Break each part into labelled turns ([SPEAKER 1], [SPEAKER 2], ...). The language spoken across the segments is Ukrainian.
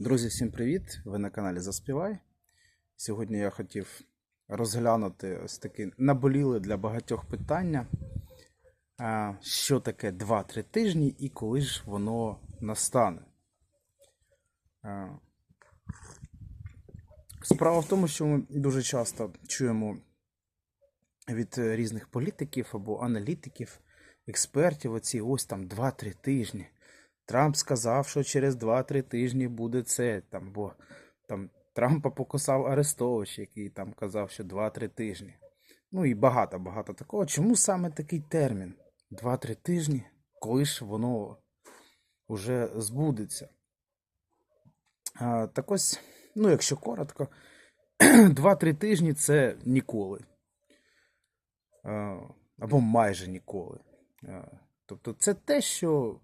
[SPEAKER 1] Друзі, всім привіт! Ви на каналі Заспівай. Сьогодні я хотів розглянути ось таке наболіле для багатьох питання, що таке 2-3 тижні і коли ж воно настане. Справа в тому, що ми дуже часто чуємо від різних політиків або аналітиків, експертів оці ось там 2-3 тижні. Трамп сказав, що через 2-3 тижні буде це. Там, бо там Трампа покусав Арестович, який там казав, що 2-3 тижні. Ну і багато-багато такого. Чому саме такий термін? 2-3 тижні, коли ж воно вже збудеться? А, так ось, ну, якщо коротко, 2-3 тижні це ніколи. Або майже ніколи. Тобто це те, що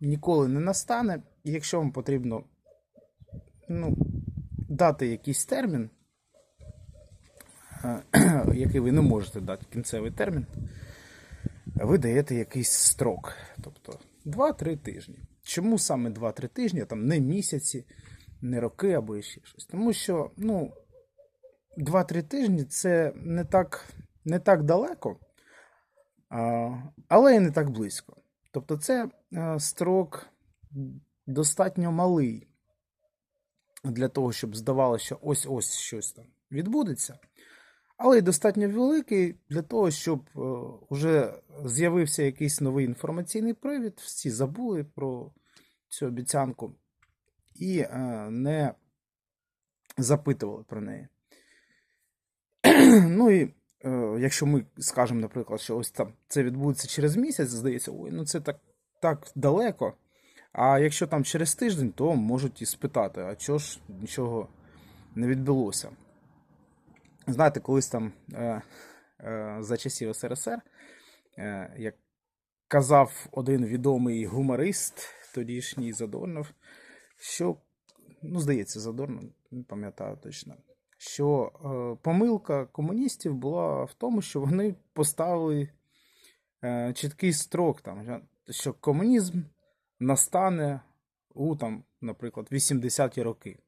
[SPEAKER 1] ніколи не настане, і якщо вам потрібно ну, дати якийсь термін, е, який ви не можете дати кінцевий термін, ви даєте якийсь строк. Тобто 2-3 тижні. Чому саме 2-3 тижні, там не місяці, не роки або ще щось? Тому що ну, 2-3 тижні це не так, не так далеко, але і не так близько. Тобто це е, строк достатньо малий для того, щоб здавалося, що ось-ось щось там відбудеться. Але й достатньо великий для того, щоб вже з'явився якийсь новий інформаційний привід, всі забули про цю обіцянку і е, не запитували про неї. Ну і е, якщо ми скажемо, наприклад, що ось там це відбудеться через місяць, здається, ой, ну це так, так далеко. А якщо там через тиждень, то можуть і спитати, а чого ж нічого не відбулося. Знаєте, колись там е, е, за часів СРСР, е, як казав один відомий гуморист, тодішній Задорнов, що, ну, здається, Задорнов, не пам'ятаю точно, що е, помилка комуністів була в тому, що вони поставили е, чіткий строк, там, що комунізм настане у, там, наприклад, 80-ті роки.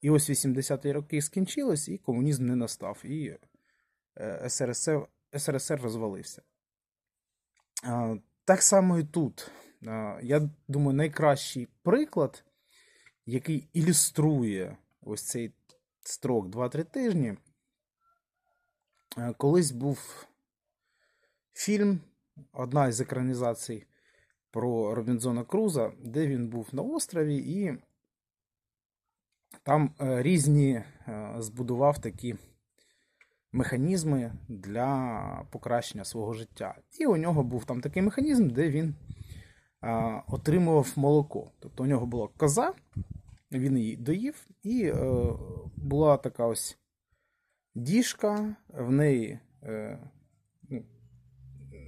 [SPEAKER 1] І ось 80-ті роки скінчились, і комунізм не настав, і е, СРСР, СРСР розвалився. Так само і тут. Я думаю, найкращий приклад, який ілюструє ось цей строк 2-3 тижні. Е, Колись був фільм, одна із екранізацій про Робінзона Круза, де він був на острові, і там е, різні е, збудував такі механізми для покращення свого життя. І у нього був там такий механізм, де він отримував молоко. Тобто у нього була коза, він її доїв, і була така ось діжка, в неї ну,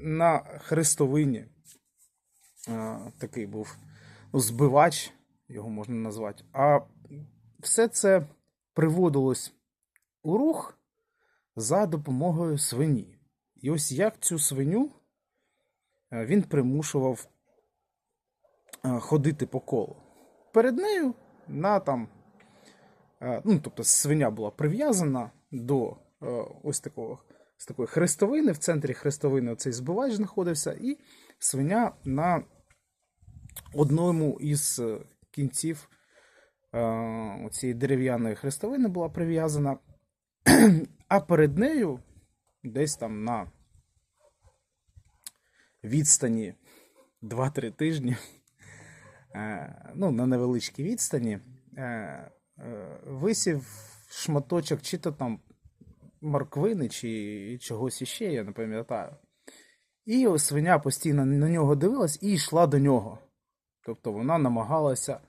[SPEAKER 1] на хрестовині такий був ну, збивач, його можна назвати. А все це приводилось у рух за допомогою свині. І ось як цю свиню він примушував ходити по колу. Перед нею на там, ну, тобто свиня була прив'язана до ось такого. З такої хрестовини, в центрі хрестовини цей збивач знаходився, і свиня на одному із кінців е, цієї дерев'яної хрестовини була прив'язана, а перед нею десь там на відстані 2-3 тижні, е, ну, на невеличкій відстані, е, висів шматочок чи то там морквини, чи чогось іще, я не пам'ятаю. І свиня постійно на нього дивилась і йшла до нього. Тобто вона намагалася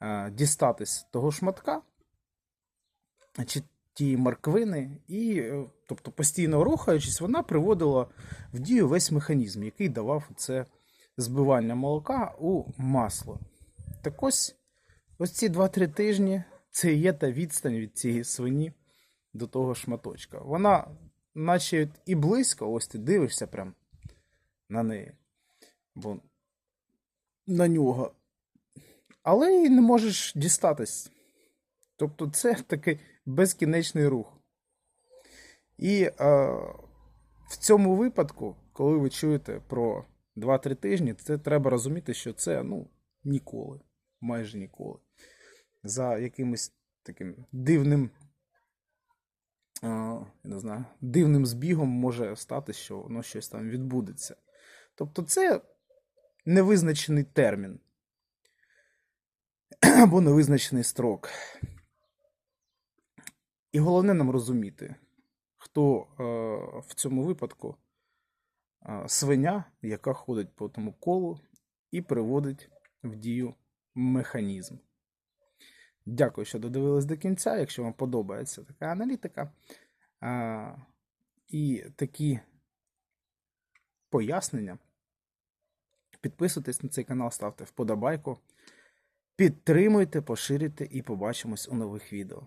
[SPEAKER 1] е, дістатись того шматка чи тієї морквини, і, е, тобто, постійно рухаючись, вона приводила в дію весь механізм, який давав це збивання молока у масло. Так ось ось ці 2-3 тижні це є та відстань від цієї свині до того шматочка. Вона, наче і близько, ось ти дивишся прям на неї. Бо на нього. але і не можеш дістатись. Тобто це такий безкінечний рух. І е, в цьому випадку, коли ви чуєте про 2-3 тижні, це треба розуміти, що це ну, ніколи, майже ніколи. За якимось таким дивним, я не знаю, дивним збігом може стати, що воно щось там відбудеться. Тобто це невизначений термін або невизначений строк. І головне нам розуміти, хто е, в цьому випадку е, свиня, яка ходить по тому колу і приводить в дію механізм. Дякую, що додивились до кінця. Якщо вам подобається така аналітика а, і такі пояснення, підписуйтесь на цей канал, ставте вподобайку, підтримуйте, поширюйте і побачимось у нових відео.